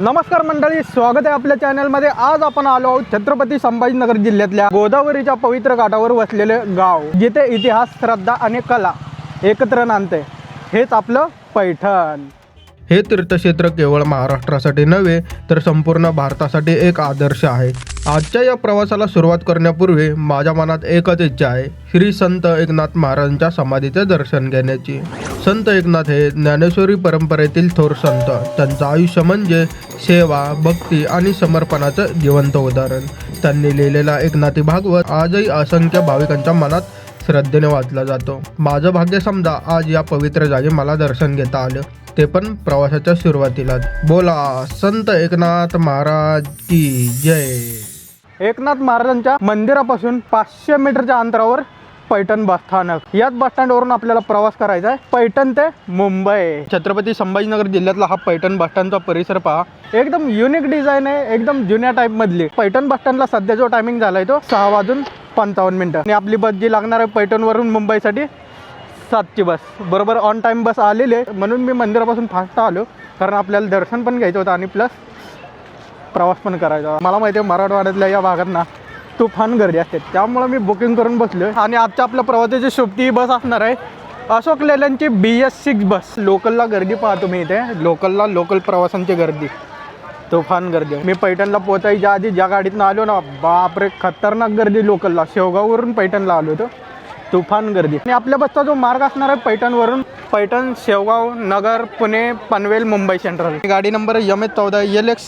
नमस्कार मंडळी स्वागत आहे आपल्या चॅनलमध्ये. आज आपण आलो आहोत छत्रपती संभाजीनगर जिल्ह्यातल्या गोदावरीच्या पवित्र घाटावर वसलेले गाव जिथे इतिहास श्रद्धा आणि कला एकत्र नांदते. हेच आपलं पैठण. हे तीर्थक्षेत्र केवळ महाराष्ट्रासाठी नव्हे तर संपूर्ण भारतासाठी एक आदर्श आहे. आजच्या या प्रवासाला सुरुवात करण्यापूर्वी माझ्या मनात एकच इच्छा आहे श्री संत एकनाथ महाराजांच्या समाधीचे दर्शन घेण्याची. संत एकनाथ हे ज्ञानेश्वरी परंपरेतील थोर संत. त्यांचं आयुष्य म्हणजे सेवा भक्ती आणि समर्पणाचं जिवंत उदाहरण. त्यांनी लिहिलेला एकनाथी भागवत आजही असंख्य भाविकांच्या मनात श्रद्धेने वाचला जातो. माझं भाग्य समजा आज या पवित्र जागी मला दर्शन घेता आलं. ते पण प्रवासाच्या सुरुवातीला. बोला संत एकनाथ महाराज की जय? एकनाथ महाराजांच्या मंदिरापासून पाचशे मीटरच्या अंतरावर पैठण बस स्थानक. याच बस स्टँडवरून आपल्याला प्रवास करायचा आहे. पैठण ते मुंबई. छत्रपती संभाजीनगर जिल्ह्यातला हा पैठण बस स्टँडचा परिसर पहा. एकदम युनिक डिझाईन आहे. एकदम जुन्या टाईप मधली. पैठण बस स्टँडला सध्या जो टायमिंग झालाय तो सहा वाजून पंचावन्न मिनिटं. आणि आपली बस जी लागणार आहे पैठणवरून मुंबईसाठी सातची बस. बरोबर ऑन टाईम बस आलेली आहे. म्हणून मी मंदिरापासून फास्ट आलो. कारण आपल्याला दर्शन पण घ्यायचं होतं आणि प्लस प्रवास पण करायचा मला माहिती आहे मराठवाड्यातल्या या भागात ना तुफान गर्दी असते. त्यामुळे मी बुकिंग करून बसलो आणि आजच्या आपल्या प्रवासाची शेवटी बस असणार आहे. अशोक लेल्यांची बी एस सिक्स बस. लोकलला गर्दी पाहतो मी इथे. लोकलला लोकल प्रवासांची गर्दी. तुफान गर्दी. मी पैठणला पोचायच्या आधी ज्या गाडीतनं आलो ना बापरे खतरनाक गर्दी लोकलला. शेवगाववरून पैठणला आलो होतो. तुफान गर्दी. आणि आपल्या बसचा जो मार्ग असणार आहे पैठणवरून पैठण शेवगाव नगर पुणे पनवेल मुंबई सेंट्रल गाडी नंबर यम एच चौदा एल एक्स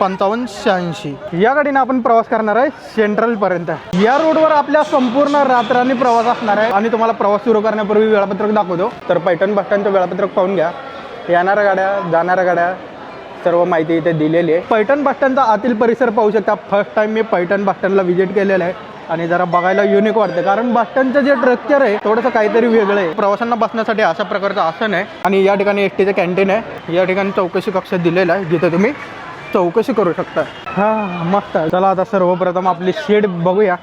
पंचावन्न शहाऐंशी. या गाडीने आपण प्रवास करणार आहे सेंट्रल पर्यंत. या रोडवर आपल्या संपूर्ण रात्राने प्रवास असणार आहे. आणि तुम्हाला प्रवास सुरू करण्यापूर्वी वेळापत्रक दाखवतो. तर पैठण बस स्टँडचं वेळापत्रक पाहून घ्या. येणाऱ्या गाड्या जाणाऱ्या गाड्या सर्व माहिती इथे दिलेली आहे. पैठण बस स्टँडचा आतील परिसर पाहू शकता. फर्स्ट टाइम मी पैठण बस स्टँडला व्हिजिट केलेलं आहे. आणि जरा बघायला युनिक वाटतं कारण बस स्टँडचं जे स्ट्रक्चर आहे थोडंसं काहीतरी वेगळं आहे. प्रवाशांना बसण्यासाठी अशा प्रकारचं आसन आहे. आणि या ठिकाणी एस टीचं कॅन्टीन आहे. या ठिकाणी चौकशी कक्ष दिलेला आहे जिथे तुम्ही चौकशी करू शकता. हां मस्त. चला आता सर्वप्रथम आपली शेड बघूया.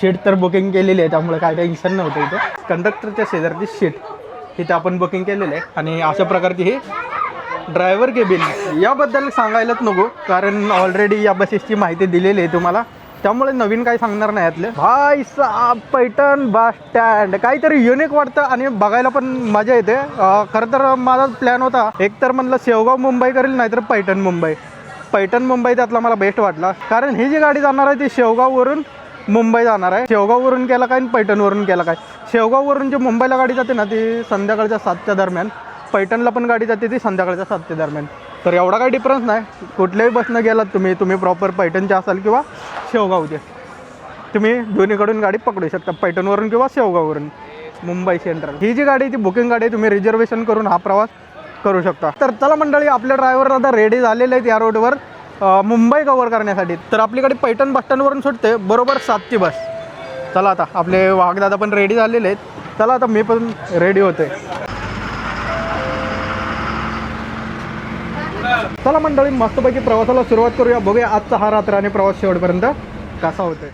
शेड तर बुकिंग केलेली आहे त्यामुळे काय टेन्शन नव्हतं इथं. कंडक्टरच्या शेजारची शीट तिथे आपण बुकिंग केलेलं आहे. आणि अशा प्रकारची ही ड्रायव्हर केबिन याबद्दल सांगायलाच नको कारण ऑलरेडी या बसेसची माहिती दिलेली आहे तुम्हाला. त्यामुळे नवीन काही सांगणार नाही यातले. भाई साब पैठण बस स्टँड काहीतरी युनिक वाटतं आणि बघायला पण मजा येते. खरं तर माझा प्लॅन होता. एक तर म्हणलं शेवगाव मुंबई करेल नाहीतर पैठण मुंबई. पैठण मुंबई त्यातला मला बेस्ट वाटला. कारण ही जी गाडी जाणार आहे ती शेवगाववरून मुंबई जाणार आहे. शेवगाववरून केला काय आणि पैठणवरून केला काय? शेवगाववरून जी मुंबईला गाडी जाते ना ती संध्याकाळच्या सातच्या दरम्यान. पैठणला पण गाडी जाते ती संध्याकाळच्या सातच्या दरम्यान. तर एवढा काही डिफरन्स नाही. कुठल्याही बसनं गेलात तुम्ही तुम्ही प्रॉपर पैठणचे असाल किंवा शेवगावचे तुम्ही दोन्हीकडून गाडी पकडू शकता पैठणवरून किंवा शेवगाववरून. मुंबई सेंट्रल. ही जी गाडी ती बुकिंग गाडी आहे तुम्ही रिझर्वेशन करून हा प्रवास करू शकता. तर चला मंडळी आपले ड्रायव्हर आता रेडी झालेले आहेत या रोडवर मुंबई कव्हर करण्यासाठी. तर आपली गाडी पैठण बस स्टँडवरून सुटते बरोबर सातची बस चला आता आपले वाघदादा पण रेडी झालेले आहेत. चला आता मी पण रेडी होते चला मंडळी मस्तपैकी प्रवासाला सुरुवात करूया. बघूया आजचा हा रात्र आणि प्रवास शेवटपर्यंत कसा होतोय.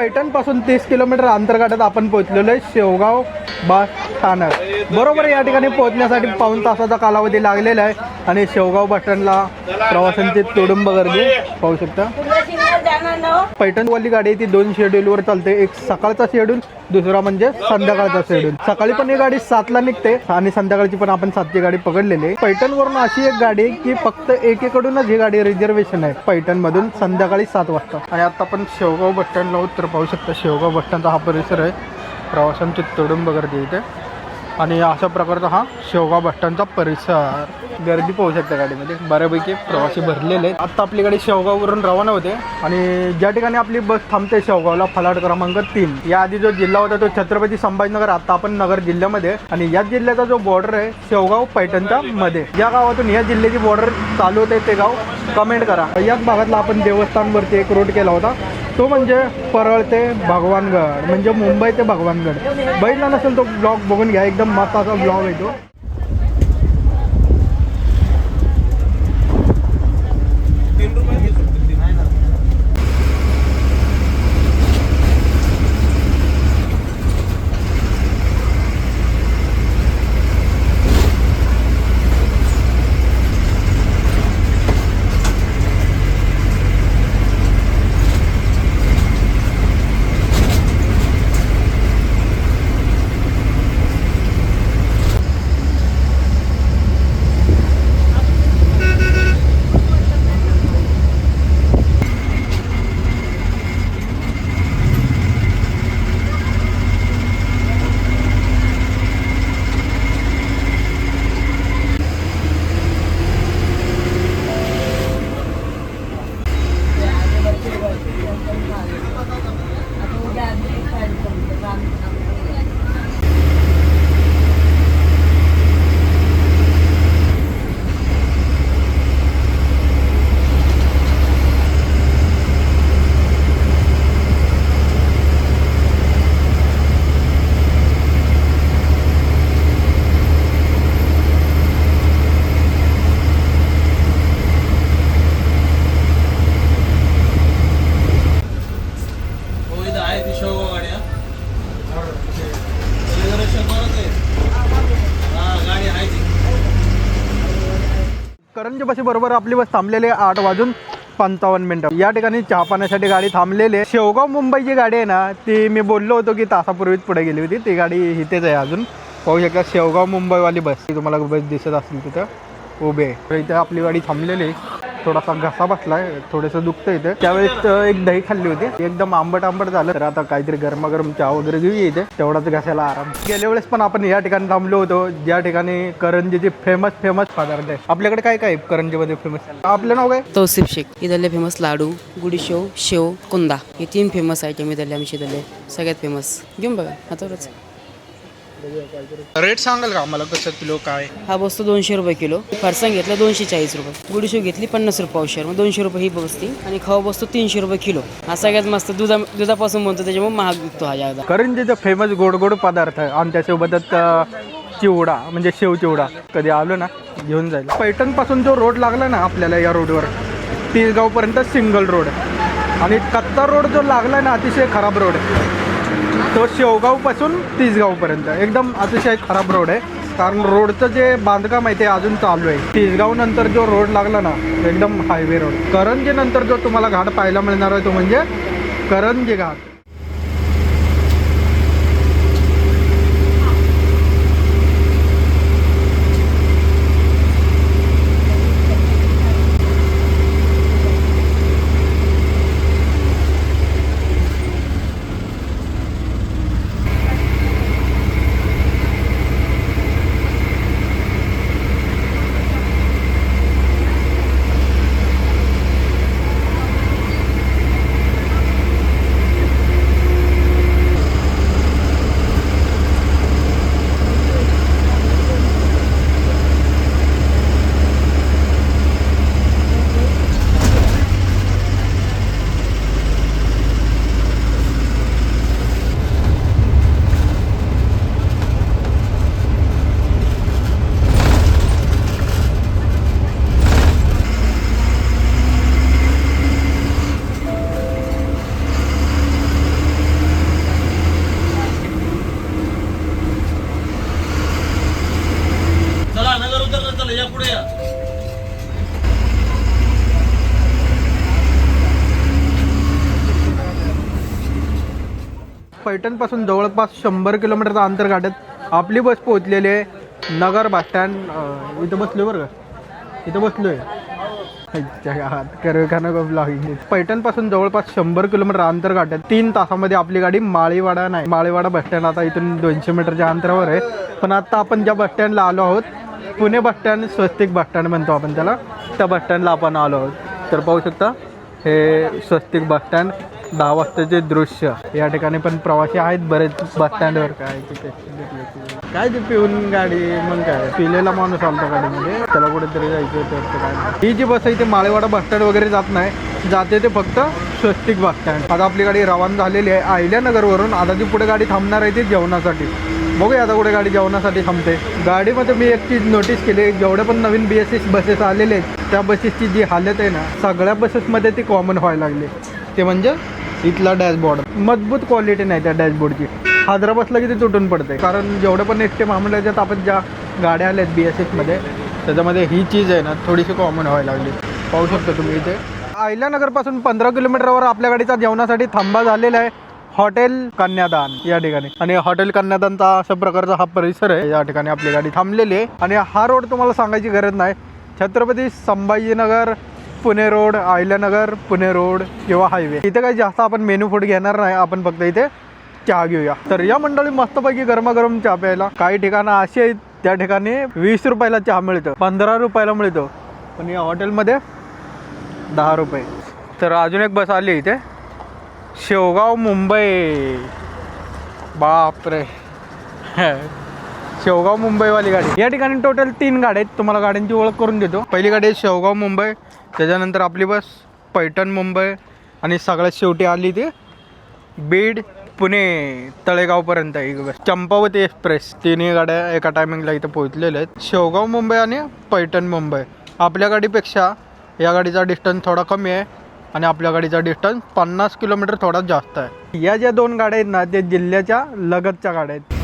पैठणपासून तीस किलोमीटर अंतर्गतात आपण पोहोचलेलो आहे शेवगाव बस स्थानक. बरोबर या ठिकाणी पोहोचण्यासाठी पाऊन तासाचा कालावधी लागलेला आहे. आणि शेवगाव बस स्टँडला प्रवाशांची तुडुंब गर्दी. पाहू शकता. पैठणवाली गाडी ती दोन शेड्यूलवर चालते. एक सकाळचा शेड्यूल दुसरा म्हणजे संध्याकाळचा शेड्यूल सकाळी पण ही गाडी सातला निघते आणि संध्याकाळची पण आपण सातची गाडी पकडलेली आहे. पैठणवरून अशी एक गाडी आहे की फक्त एकेकडूनच ही गाडी रिझर्वेशन आहे. पैठणमधून संध्याकाळी सात वाजता. आणि आता आपण शेवगाव बस स्टँडला उत्तर पाहू शकता. शेवगाव बस स्टँडचा हा परिसर आहे. प्रवाशांची तुडुंब गर्दी इथे. आणि अशा प्रकारचा हा शेवगाव बस स्टँडचा परिसर. गर्दी पाहू शकते गाडीमध्ये. बऱ्यापैकी प्रवासी भरलेले आहेत. आत्ता आपली गाडी शेवगाववरून रवाना होते. आणि ज्या ठिकाणी आपली बस थांबते शेवगावला फलाट क्रमांक तीन. या आधी जो जिल्हा होता तो छत्रपती संभाजीनगर आता आपण नगर जिल्ह्यामध्ये. आणि याच जिल्ह्याचा जो बॉर्डर आहे शेवगाव पैठणच्या मध्ये. या गावातून या जिल्ह्याची बॉर्डर चालू होते ते गाव कमेंट करा. याच भागातला आपण देवस्थानवरती एक रोड केला होता. तो म्हणजे परळ ते भगवानगड म्हणजे मुंबई ते भगवानगड. बघितला नसेल तो ब्लॉग बघून घ्या एकदम मस्त असा ब्लॉग येतो तीन रुपये. इथं आहे ती शेवगाव गाडी हा आहे. हा गाडी आहे ती. करंजी बरोबर आपली बस थांबलेली आहे आठ वाजून पंचावन्न मिनिटं. या ठिकाणी चहा पाण्यासाठी गाडी थांबलेली आहे. शेवगाव मुंबईची गाडी आहे ना ती मी बोललो होतो की तासापूर्वीच पुढे गेली होती. ती गाडी इथेच आहे अजून. पाहू शकता शेवगाव मुंबईवाली बस. ती तुम्हाला बस दिसत असेल तिथं. उभे आहे. तर इथे आपली गाडी थांबलेली आहे. थोडासा घसा बसलाय थोडंसं दुखतं इथे. त्यावेळेस एक दही खाल्ली होती. एकदम आंबट आंबट झालं. तर आता काहीतरी गरमागरम चहा वगैरे घेऊया इथे. तेवढाच घसायला आराम. गेल्या वेळेस पण आपण या ठिकाणी थांबलो होतो. ज्या ठिकाणी करंजीचे फेमस फेमस पदार्थ आहे. आपल्याकडे काय काय आहे करंजीमध्ये फेमस आपलं नाव काय? तौसिफ शेख. इथले फेमस लाडू गुडी शेव शेव कुंदा. हे तीन फेमस आयटम इथले आमच्या इथले. सगळ्यात फेमस घेऊन बघा हातावरच. रेट सांगाल का आम्हाला कसं किलो काय? हा बसतो दोनशे रुपये किलो. फरसाण घेतला दोनशे चाळीस रुपये. गुडी शेव घेतली पन्नास रुपये पावशेर. मग दोनशे रुपये ही बसती. आणि खावा बसतो तीनशे रुपये किलो. हा सगळ्यात मस्त दुधा दुधापासून बनतो त्याच्यामुळे महाग विकतो हा जादा. करंजीचा फेमस गोड गोड पदार्थ आहे आणि त्यासोबतच चिवडा म्हणजे शेव चिवडा. कधी आलो ना घेऊन जाईल पैठणपासून जो रोड लागला ना आपल्याला या रोडवर तिसगावपर्यंत सिंगल रोड. आणि कत्ता रोड जो लागला ना अतिशय खराब रोड. तो शेवगावपासून तिसगावपर्यंत. एकदम अतिशय खराब रोड आहे. कारण रोडचं जे बांधकाम आहे ते अजून चालू आहे. तिसगाव नंतर जो रोड लागला ना एकदम हायवे रोड करंजी नंतर जो तुम्हाला घाट पाहायला मिळणार आहे तो म्हणजे करंजी घाट. पैठणपासून जवळपास शंभर किलोमीटरचं अंतर गाठत आपली बस पोहोचलेली आहे नगर बस स्टँड. इथं बसलो बरं का? इथं बसलोय. ब्लॉगिंग पैठणपासून जवळपास शंभर किलोमीटर अंतर गाठत तीन तासामध्ये आपली गाडी माळीवाडा नाही माळीवाडा बस स्टँड. आता इथून दोनशे मीटरच्या अंतरावर आहे. पण आता आपण ज्या बस स्टँडला आलो आहोत Pune bus stand Swastik bus stand म्हणतो आपण त्याला. त्या बस स्टँडला आपण आलो आहोत. तर पाहू शकता हे स्वस्तिक बस स्टँड दहा वाजताचे दृश्य. या ठिकाणी पण प्रवासी आहेत बरेच बस स्टँडवर काय तिथे काय ते पिऊन गाडी मग काय? पिलेला माणूस आलता गाडीमध्ये. त्याला कुठेतरी जायचं होतं काय ही जी बस आहे ते माळेवाडा बस स्टँड वगैरे जात नाही. जाते ते फक्त स्वस्तिक बस स्टँड आता आपली गाडी रवाना झालेली आहे अहिल्यानगरवरून आता ती पुढे गाडी थांबणार आहे ती जेवणासाठी. बघूया आता कुठे गाडी जेवणासाठी थांबते. गाडीमध्ये मी एक चीज नोटीस केली जेवढे पण नवीन बी एस एस बसेस आलेले आहेत त्या बसेसची जी हालत आहे ना सगळ्या बसेसमध्ये ती कॉमन व्हायला लागली. ते म्हणजे इथला डॅशबोर्ड मजबूत क्वालिटी नाही त्या डॅशबोर्डची हादरा बसला की ते तुटून पडते कारण जेवढं पण एस टी महामंडळाच्यात आपण ज्या गाड्या आल्या आहेत बी एस एसमध्ये त्याच्यामध्ये ही चीज आहे ना थोडीशी कॉमन व्हायला लागली. पाहू शकता तुम्ही इथे. अहिल्यानगरपासून पंधरा किलोमीटरवर आपल्या गाडीचा जेवणासाठी थांबा झालेला आहे. हॉटेल कन्यादान या ठिकाणी. आणि हॉटेल कन्यादानचा अशा प्रकारचा हा परिसर आहे. या ठिकाणी आपली गाडी थांबलेली आहे. आणि हा रोड तुम्हाला सांगायची गरज नाही. छत्रपती संभाजीनगर पुणे रोड अहिल्यानगर पुणे रोड किंवा हायवे. इथे काही जास्त आपण मेनू फूड घेणार नाही आपण फक्त इथे चहा घेऊया. तर या मंडळी मस्तपैकी गरमागरम चहा प्यायला. काही ठिकाणं अशी आहेत त्या ठिकाणी वीस रुपयाला चहा मिळतं पंधरा रुपयाला मिळतो. पण या हॉटेलमध्ये दहा रुपये. तर अजून एक बस आली इथे. शेवगाव मुंबई. बापरे. शेवगाव मुंबईवाली गाडी. या ठिकाणी टोटल तीन गाड्या आहेत. तुम्हाला गाड्यांची ओळख करून देतो. पहिली गाडी आहे शेवगाव मुंबई. त्याच्यानंतर आपली बस पैठण मुंबई आणि सगळ्यात शेवटी आली ती बीड पुणे तळेगावपर्यंत आहे ही बस. चंपावती एक्सप्रेस तिन्ही गाड्या एका टायमिंगला इथं पोहोचलेल्या आहेत. शेवगाव मुंबई आणि पैठण मुंबई. आपल्या गाडीपेक्षा या गाडीचा डिस्टन्स थोडा कमी आहे आणि आपल्या गाडीचा डिस्टन्स पन्नास किलोमीटर थोडा जास्त आहे. या ज्या दोन गाड्या आहेत ना ते जिल्ह्याच्या लगतच्या गाड्या आहेत.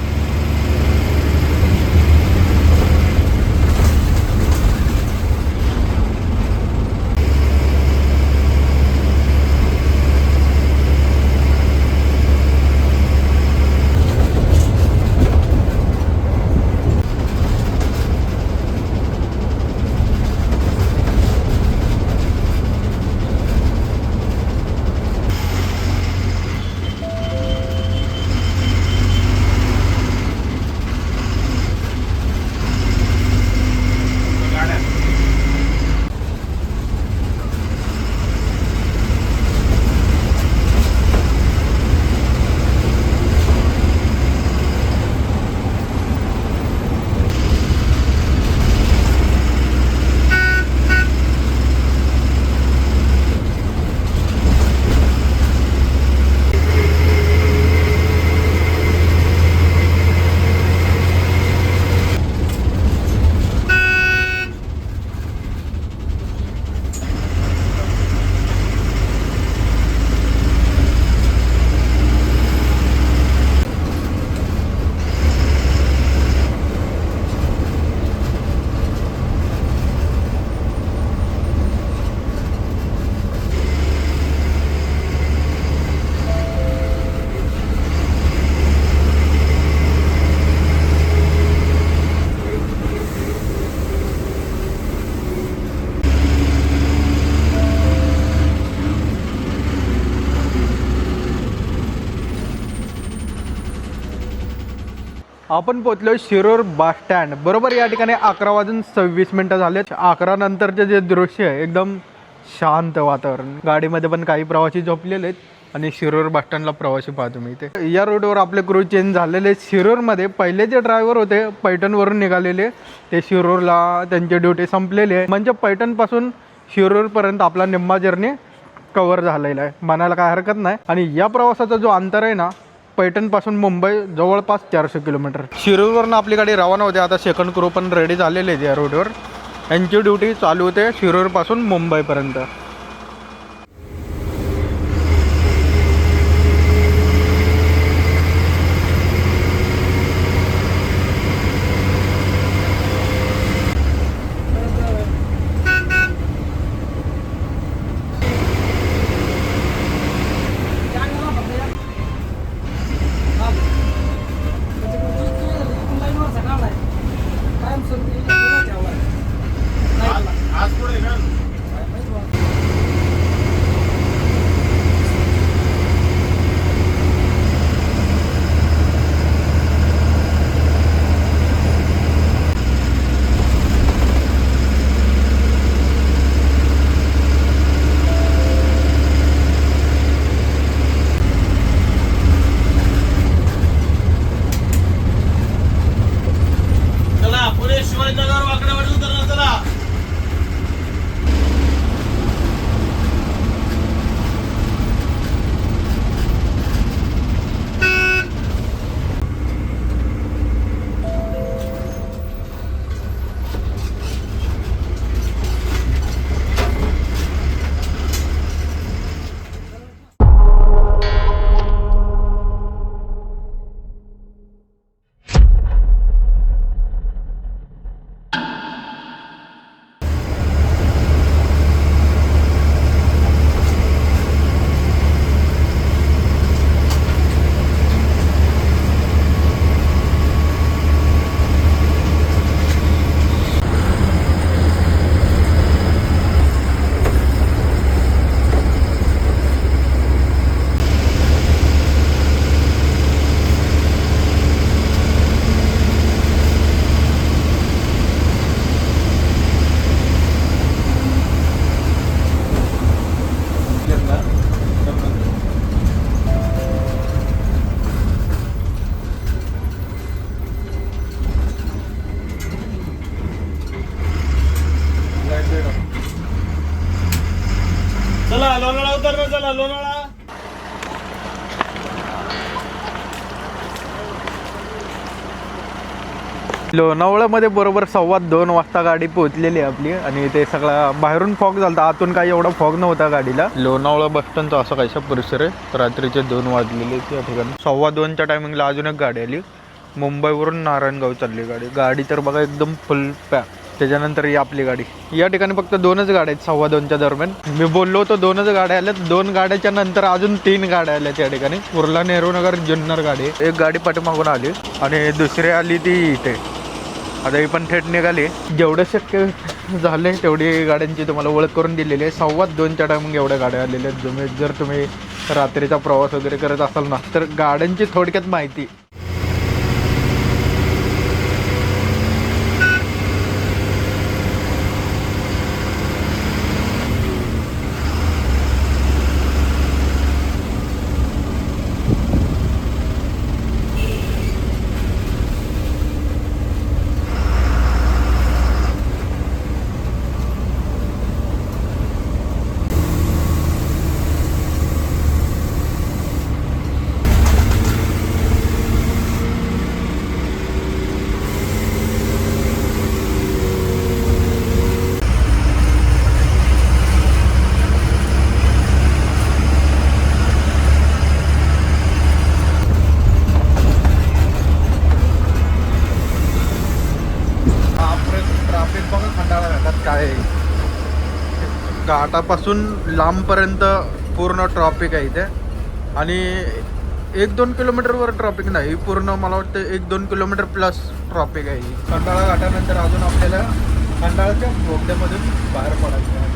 आपण पोचलो शिरूर बस स्टँड बरोबर या ठिकाणी अकरा वाजून सव्वीस मिनटं झाले. अकरा नंतरचे जे दृश्य आहे एकदम शांत वातावरण. गाडीमध्ये पण काही प्रवासी झोपलेले आहेत आणि शिरूर बस स्टँडला प्रवासी पाहतो मी इथे. या रोडवर आपले क्रू चेंज झालेले शिरोरमध्ये शिरूरमध्ये पहिले जे ड्रायव्हर होते पैठणवरून निघालेले. ते शिरूरला त्यांची ड्युटी संपलेली. आहे म्हणजे पैठणपासून शिरोरपर्यंत आपला निम्मा जर्नी कवर झालेला आहे. म्हणायला काय हरकत नाही. आणि या प्रवासाचा जो अंतर आहे ना पैठणपासून मुंबई जवळपास चारशे किलोमीटर. शिरूरवरून आपली गाडी रवाना होते. आता सेकंड क्रू पण रेडी झालेली आहेत या रोडवर यांची ड्युटी चालू होते शिरूरपासून मुंबईपर्यंत. लोणावळ्यामध्ये बरोबर सव्वा दोन वाजता गाडी पोहोचलेली आहे आपली. आणि ते सगळा बाहेरून फॉग झाला आतून काही एवढा फॉग नव्हता गाडीला. लोणावळा बस स्टँडचा असा काहीसा परिसर आहे. रात्रीचे दोन वाजलेले त्या ठिकाणी. सव्वा दोनच्या टायमिंगला अजून एक गाडी आली. मुंबईवरून नारायणगाव चालली गाडी. गाडी तर बघा एकदम फुल पॅक त्याच्यानंतर ही आपली गाडी. या ठिकाणी फक्त दोनच गाड्या आहेत सव्वा दोनच्या दरम्यान. मी बोललो होतो दोनच गाड्या आल्या दोन गाड्याच्या नंतर अजून तीन गाड्या आल्या त्या ठिकाणी. कुर्ला नेहरू नगर जुन्नर गाडी. एक गाडी पाठीमागून आली. आणि दुसरी आली ती इथे. आता ही पण थेट निघाली. जेवढं शक्य झाले तेवढी गाड्यांची तुम्हाला ओळख करून दिलेली आहे. सव्वा दोनच्या टायमिंग एवढ्या गाड्या आलेल्या आहेत. तुम्ही जर तुम्ही रात्रीचा प्रवास वगैरे करत असाल ना तर गाड्यांची थोडक्यात माहिती ट्राफिक बघा खंडाळा घाटात काय आहे. घाटापासून लांबपर्यंत पूर्ण ट्रॉफिक आहे इथे. आणि एक दोन किलोमीटरवर ट्रॉफिक नाही पूर्ण मला वाटतं एक दोन किलोमीटर प्लस ट्रॉफिक आहे खंडाळा घाटानंतर अजून आपल्याला खंडाळाच्या बोगद्यामधून बाहेर पडायचं आहे.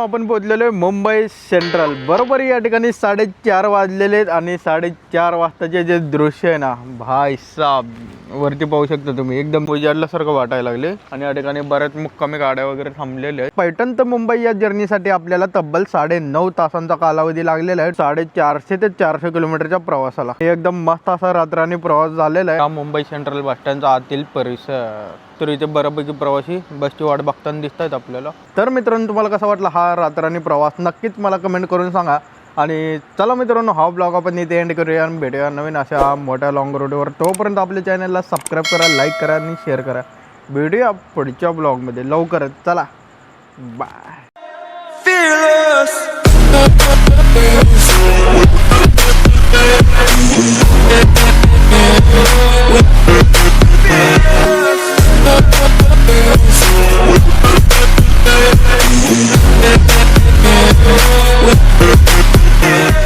मित्रांनो आपण पोहोचलेलो आहे मुंबई सेंट्रल. बरोबर या ठिकाणी साडेचार वाजलेले आहेत आणि साडेचार वाजताचे जे दृश्य आहे ना भाई साब वरती पाहू शकता तुम्ही. एकदम उजाडल्यासारखं वाटायला लागले आणि या ठिकाणी बऱ्याच मुक्कामी गाड्या वगैरे थांबलेल्या आहेत. पैठण तर मुंबई या जर्नीसाठी आपल्याला तब्बल साडे नऊ तासांचा कालावधी लागलेला आहे. साडेचारशे ते चारशे किलोमीटरच्या प्रवासाला. हे एकदम मस्त असा रात्राने प्रवास झालेला आहे. हा मुंबई सेंट्रल बस स्टँडचा आतील परिसर. तर इथे बऱ्यापैकी प्रवासी बसची वाट बघताना दिसत आहेत आपल्याला. तर मित्रांनो तुम्हाला कसा वाटला हा रात्रानी प्रवास? नक्कीच मला कमेंट करून सांगा. आणि चला मित्रांनो हा ब्लॉग आपण इथे एंड करूया आणि भेटूया नवीन अशा मोठ्या लॉंग रोडवर तोपर्यंत आपल्या चॅनलला सबस्क्राईब करा लाईक करा आणि शेअर करा. भेटूया पुढच्या ब्लॉगमध्ये लवकरच. चला. Bye Yeah. Yeah.